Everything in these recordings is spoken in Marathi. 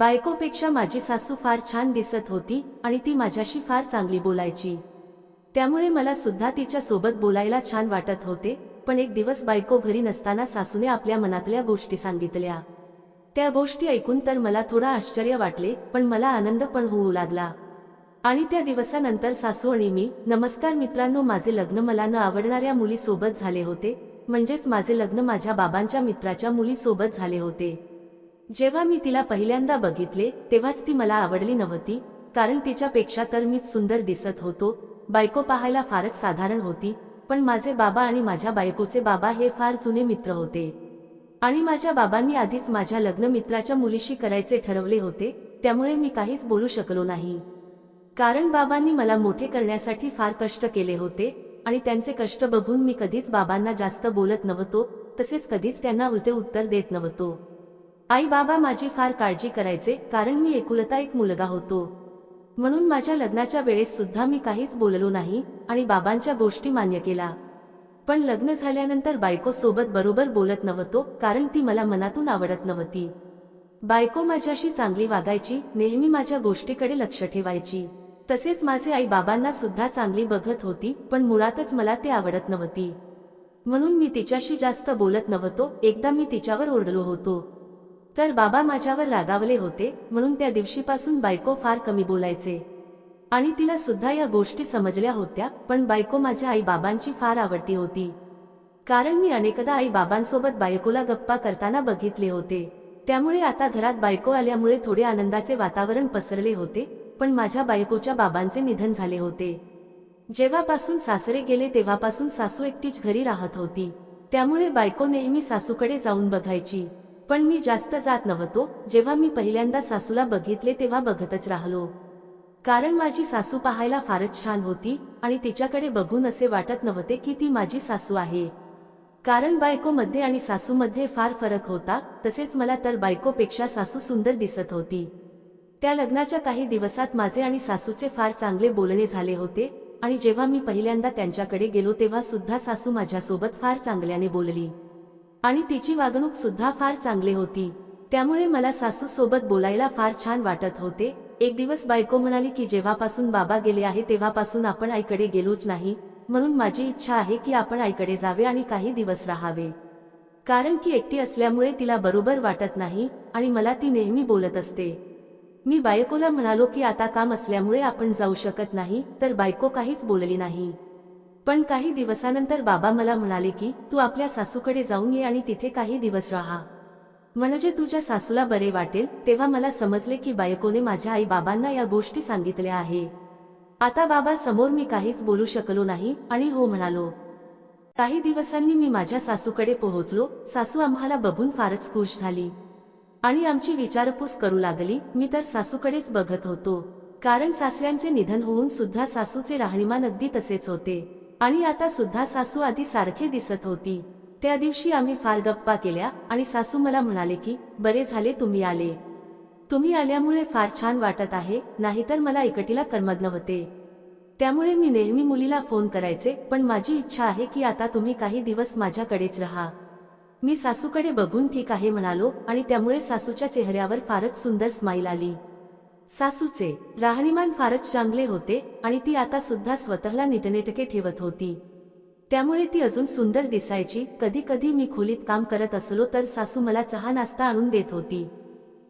बायकोपेक्षा माझी सासू फार छान दिसत होती आणि ती माझ्याशी फार चांगली बोलायची. त्यामुळे मला सुद्धा तिच्या सोबत बोलायला छान वाटत होते पण एक दिवस बायको घरी नसताना सासूने आपल्या मनातल्या गोष्टी सांगितल्या. त्या गोष्टी ऐकून तर मला थोडा आश्चर्य वाटले पण मला आनंद पण होऊ लागला. आणि त्या दिवसानंतर सासू आणि मी नमस्कार मित्रांनो माझे लग्न मला न आवडणाऱ्या मुलीसोबत झाले होते म्हणजेच माझे लग्न माझ्या बाबांच्या मित्राच्या मुलीसोबत झाले होते. जेव्हा मी तिला पहिल्यांदा बघितले तेव्हाच ती मला आवडली नव्हती कारण तिच्यापेक्षा तर मीच सुंदर दिसत होतो. बायको पाहायला फारच साधारण होती पण माझे बाबा आणि माझ्या बायकोचे बाबा हे फार जुने मित्र होते. आणि माझ्या बाबांनी आधीच माझ्या लग्न मित्राच्या मुलीशी करायचे ठरवले होते त्यामुळे मी काहीच बोलू शकलो नाही. कारण बाबांनी मला मोठे करण्यासाठी फार कष्ट केले होते आणि त्यांचे कष्ट बघून मी कधीच बाबांना जास्त बोलत नव्हतो तसेच कधीच त्यांना उलटे उत्तर देत नव्हतो. आई बाबा माझी फार काळजी करायचे कारण मी एकुलता एक मुलगा होतो. म्हणून माझ्या लग्नाच्या वेळेस सुद्धा मी काहीच बोललो नाही आणि बाबांच्या गोष्टी मान्य केला. पण लग्न झाल्यानंतर बायको सोबत बरोबर बोलत नव्हतो कारण ती मला मनातून आवडत नव्हती. बायको माझ्याशी चांगली वागायची नेहमी माझ्या गोष्टीकडे लक्ष ठेवायची. तसेच माझे आई बाबांना सुद्धा चांगली बघत होती पण मुळातच मला ते आवडत नव्हती. म्हणून मी तिच्याशी जास्त बोलत नव्हतो एकदा मी तिच्यावर ओरडलो होतो. तर बाबा माझ्यावर रागावले होते म्हणून त्या दिवशीपासून बायको फार कमी बोलायचे. आणि तिला सुद्धा या गोष्टी समजल्या होत्या पण बायको माझ्या आई बाबांची फार आवडती होती. कारण मी अनेकदा आई बाबांसोबत बायकोला गप्पा करताना बघितले होते. त्यामुळे आता घरात बायको आल्यामुळे थोडे आनंदाचे वातावरण पसरले होते पण माझ्या बायकोच्या बाबांचे निधन झाले होते. जेव्हापासून सासरे गेले तेव्हापासून सासू एकटीच घरी राहत होती. त्यामुळे बायको नेहमी सासूकडे जाऊन बघायची. पण मी जास्त जात नव्हतो. जेव्हा मी पहिल्यांदा सासूला बघितले तेव्हा बघतच राहिलो. कारण माझी सासू पाहायला फारच छान होती आणि तिच्याकडे बघून असे वाटत नव्हते की ती माझी सासू आहे. कारण बायकोमध्ये आणि सासूमध्ये फार फरक होता. तसेच मला तर बायकोपेक्षा सासू सुंदर दिसत होती. त्या लग्नाच्या काही दिवसात माझे आणि सासूचे फार चांगले बोलणे झाले होते आणि जेव्हा मी पहिल्यांदा त्यांच्याकडे गेलो तेव्हा सुद्धा सासू माझ्यासोबत फार चांगल्याने बोलली. आणि तिची वागणूक सुद्धा फार चांगली होती. त्यामुळे मला सासू सोबत बोलायला फार छान वाटत होते. एक दिवस बायको म्हणाली की जेव्हापासून बाबा गेले आहे तेव्हापासून आपण आईकडे गेलोच नाही. म्हणून माझी इच्छा आहे की आपण आईकडे जावे आणि काही दिवस राहावे. कारण की एकटी असल्यामुळे तिला बरोबर वाटत नाही आणि मला ती नेहमी बोलत असते. मी बायकोला म्हणालो की आता काम असल्यामुळे आपण जाऊ शकत नाही तर बायको काहीच बोलली नाही. पण काही दिवसानंतर बाबा मला म्हणाले की तू आपल्या सासूकडे जाऊन ये आणि तिथे काही दिवस राहा. म्हणजे तुझ्या सासूला बरे वाटेल तेव्हा मला समजले की बायकोने माझ्या आई बाबांना या गोष्टी सांगितल्या आहे. आता बाबा समोर मी काहीच बोलू शकलो नाही आणि हो म्हणालो. काही दिवसांनी मी माझ्या सासूकडे पोहोचलो सासू आम्हाला बघून फारच खुश झाली. आणि आमची विचारपूस करू लागली मी तर सासूकडेच बघत होतो. कारण सासऱ्यांचे निधन होऊन सुद्धा सासूचे राहणीमान अगदी तसेच होते. आणि आता सुद्धा सासू आधी सारखे दिसत होती. त्या दिवशी आम्ही फार गप्पा केल्या आणि सासू मला म्हणाले की बरे झाले तुम्ही आले. तुम्ही आल्यामुळे फार छान वाटत आहे नाहीतर मला एकटीला करमत होते त्यामुळे मी नेहमी मुलीला फोन करायचे पण माझी इच्छा आहे की आता तुम्ही काही दिवस माझ्याकडेच राहा. मी सासूकडे बघून ठीक आहे म्हणालो आणि त्यामुळे सासूच्या चेहऱ्यावर फारच सुंदर स्माईल आली. सासूचे राहणीमान फारच चांगले होते आणि ती आता सुद्धा स्वतःला नीटनेटके ठेवत होती. त्यामुळे ती अजून सुंदर दिसायची. कधी कधी मी खोलीत काम करत असलो तर सासू मला चहा नाश्ता आणून देत होती.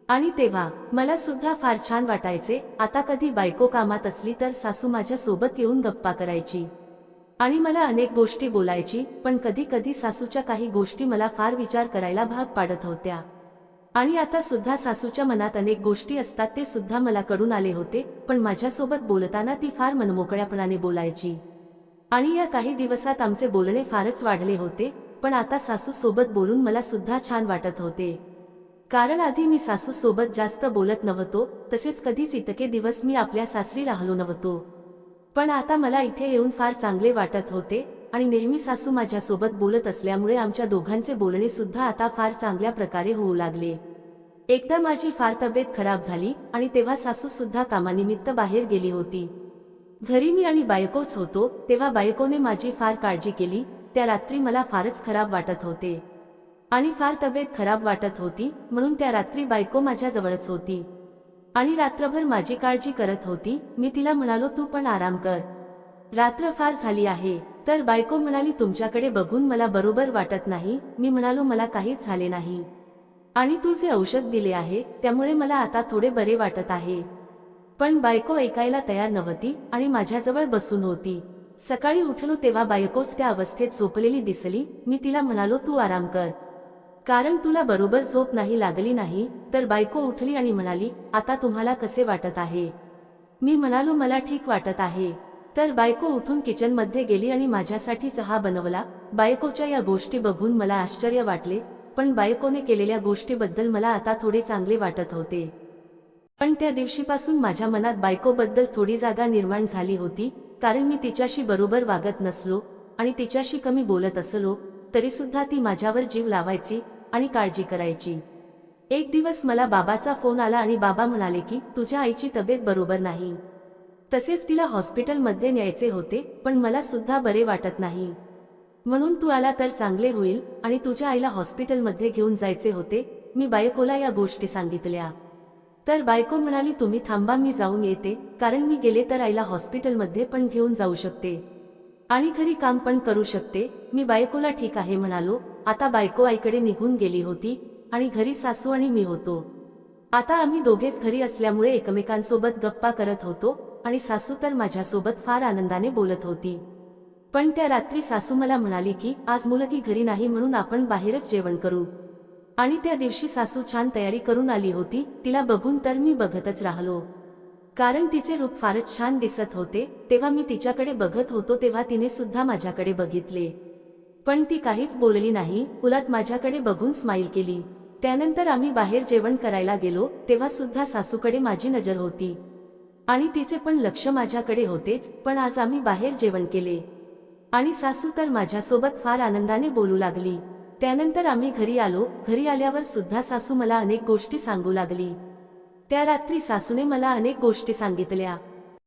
आणि तेव्हा मला सुद्धा फार छान वाटायचे. आता कधी बायको कामात असली तर सासू माझ्या सोबत येऊन गप्पा करायची. आणि मला अनेक गोष्टी बोलायची पण कधी कधी सासूच्या काही गोष्टी मला फार विचार करायला भाग पाडत होत्या. आणि आता सुद्धा सासूच्या मनात अनेक गोष्टी असतात ते सुद्धा मला कडून आले होते पण माझ्यासोबत बोलताना ती फार मनमोकळ्यापणाने बोलायची. आणि या काही दिवसात आमचे बोलणे फारच वाढले होते पण आता सासू सोबत बोलून मला सुद्धा छान वाटत होते. कारण आधी मी सासू सोबत जास्त बोलत नव्हतो तसेच कधीच इतके दिवस मी आपल्या सासरी राहिलो नव्हतो. पण आता मला इथे येऊन फार चांगले वाटत होते आणि नेहमी सासू माझ्यासोबत बोलत असल्यामुळे आमच्या दोघांचे बोलणे सुद्धा आता फार चांगल्या प्रकारे होऊ लागले. एकदा माझी फार तब्येत खराब झाली आणि तेव्हा सासू सुद्धा कामानिमित्त बाहेर गेली होती. घरी मी आणि बायकोच होतो तेव्हा बायकोने माझी फार काळजी केली त्या रात्री मला फारच खराब वाटत होते. आणि फार तब्येत खराब वाटत होती म्हणून त्या रात्री बायको माझ्या जवळच होती. आणि रात्रभर माझी काळजी करत होती मी तिला म्हणालो तू पण आराम कर. रात्र फार झाली आहे तर बायको म्हणाली तुमच्याकडे बघून मला बरोबर वाटत नाही. मी म्हणालो मला काहीच झाले नाही. आणि तू जे औषध दिले आहे त्यामुळे मला आता थोडे बरे वाटत आहे. पण बायको ऐकायला तयार नव्हती आणि माझ्याजवळ बसून होती. सकाळी उठलो तेव्हा बायकोच त्या अवस्थेत झोपलेली दिसली मी तिला म्हणालो तू आराम कर. कारण तुला बरोबर झोप नाही लागली नाही तर बायको उठली आणि म्हणाली आता तुम्हाला कसे वाटत आहे? मी म्हणालो मला ठीक वाटत आहे. तर बायको उठून किचनमध्ये गेली आणि माझ्यासाठी चहा बनवला. बायकोच्या या गोष्टी बघून मला आश्चर्य वाटले पण बायकोने केलेल्या गोष्टीबद्दल मला आता थोडे चांगले वाटत होते. पण त्या दिवशीपासून माझ्या मनात बायकोबद्दल थोडी जागा निर्माण झाली होती कारण मी तिच्याशी बरोबर वागत नसलो आणि तिच्याशी कमी बोलत असलो तरीसुद्धा ती माझ्यावर जीव लावायची आणि काळजी करायची. एक दिवस मला बाबाचा फोन आला आणि बाबा म्हणाले की तुझ्या आईची तब्येत बरोबर नाही. तसेच तिला हॉस्पिटलमध्ये न्यायचे होते पण मला सुद्धा बरे वाटत नाही. म्हणून तू आला तर चांगले होईल आणि तुझ्या आईला हॉस्पिटलमध्ये घेऊन जायचे होते मी बायकोला या गोष्टी सांगितल्या. तर बायको म्हणाली तुम्ही थांबा मी जाऊन येते कारण मी गेले तर आईला हॉस्पिटलमध्ये पण घेऊन जाऊ शकते. आणि घरी काम पण करू शकते. मी बायकोला ठीक आहे म्हणालो. आता बायको आईकडे निघून गेली होती आणि घरी सासू आणि मी होतो. आता आम्ही दोघेच घरी असल्यामुळे एकमेकांसोबत गप्पा करत होतो आणि सासू तर माझ्यासोबत फार आनंदाने बोलत होती. पण त्या रात्री सासू मला म्हणाली की आज मुलगी घरी नाही म्हणून आपण बाहेरच जेवण करू. आणि त्या दिवशी सासू छान तयारी करून आली होती तिला बघून तर मी बघतच राहिलो. कारण तिचे रूप फारच छान दिसत होते तेव्हा मी तिच्याकडे बघत होतो तेव्हा तिने सुद्धा माझ्याकडे बघितले. पण ती काहीच बोलली नाही उलट माझ्याकडे बघून स्माईल केली. त्यानंतर आम्ही बाहेर जेवण करायला गेलो तेव्हा सुद्धा सासूकडे माझी नजर होती. आणि तिचे पण लक्ष माझ्याकडे होतेच पण आज आम्ही बाहेर जेवण केले. आणि सासू तर माझ्यासोबत फार आनंदाने बोलू लागली. त्यानंतर आम्ही घरी आलो. घरी आल्यावर सुद्धा सासू मला अनेक गोष्टी सांगू लागली. त्या रात्री सासूने मला अनेक गोष्टी सांगितल्या.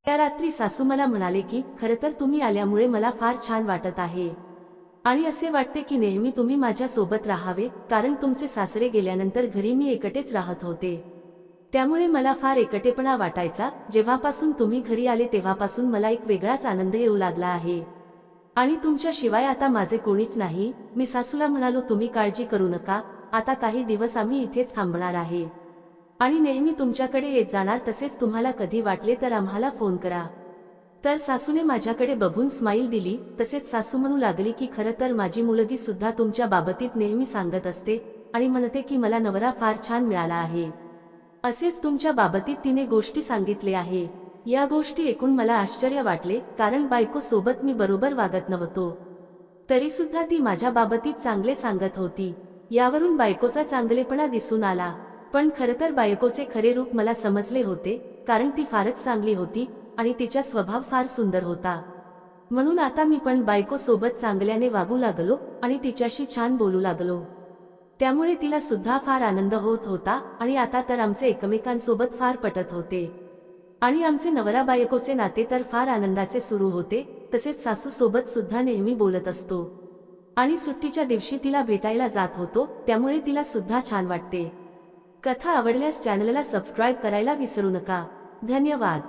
त्या रात्री सासू मला म्हणाले की खरं तर तुम्ही आल्यामुळे मला फार छान वाटत आहे. आणि असे वाटते की नेहमी तुम्ही माझ्या सोबत राहावे कारण तुमचे सासरे गेल्यानंतर घरी मी एकटेच राहत होते. त्यामुळे मला फार एकटेपणा वाटायचा. जेव्हापासून तुम्ही घरी आले तेव्हापासून मला एक वेगळाच आनंद येऊ लागला आहे. आणि तुमच्या शिवाय आता माझे कोणीच नाही. मी सासूला म्हणालो तुम्ही काळजी करू नका. आता काही दिवस आम्ही इथेच थांबणार आहे. आणि नेहमी तुमच्याकडे येत जाणार तसेच तुम्हाला कधी वाटले तर आम्हाला फोन करा. तर सासूने माझ्याकडे बघून स्माईल दिली. तसेच सासू म्हणू लागली की खरं तर माझी मुलगी सुद्धा तुमच्या बाबतीत नेहमी सांगत असते आणि म्हणते की मला नवरा फार छान मिळाला आहे. असेच तुमच्या बाबतीत तिने गोष्टी सांगितले आहे. या गोष्टी ऐकून मला आश्चर्य वाटले कारण बायको सोबत मी बरोबर वागत नव्हतो. तरी सुद्धा ती माझ्या बाबतीत चांगले सांगत होती. यावरून बायकोचा चांगलेपणा दिसून आला. पण खरं तर बायकोचे खरे रूप मला समजले होते कारण ती फारच चांगली होती आणि तिचा स्वभाव फार सुंदर होता. म्हणून आता मी पण बायको सोबत चांगल्याने वागू लागलो आणि तिच्याशी छान बोलू लागलो. त्यामुळे तिला सुद्धा फार आनंद होत होता आणि आता तर आमचे एकमेकांसोबत फार पटत होते. आणि आमचे नवरा बायकोचे नाते तर फार आनंदाचे सुरू होते तसेच सासू सोबत सुद्धा नेहमी बोलत असतो. आणि सुट्टीच्या दिवशी तिला भेटायला जात होतो त्यामुळे तिला सुद्धा छान वाटते. कथा आवडल्यास चॅनलला सबस्क्राईब करायला विसरू नका. धन्यवाद.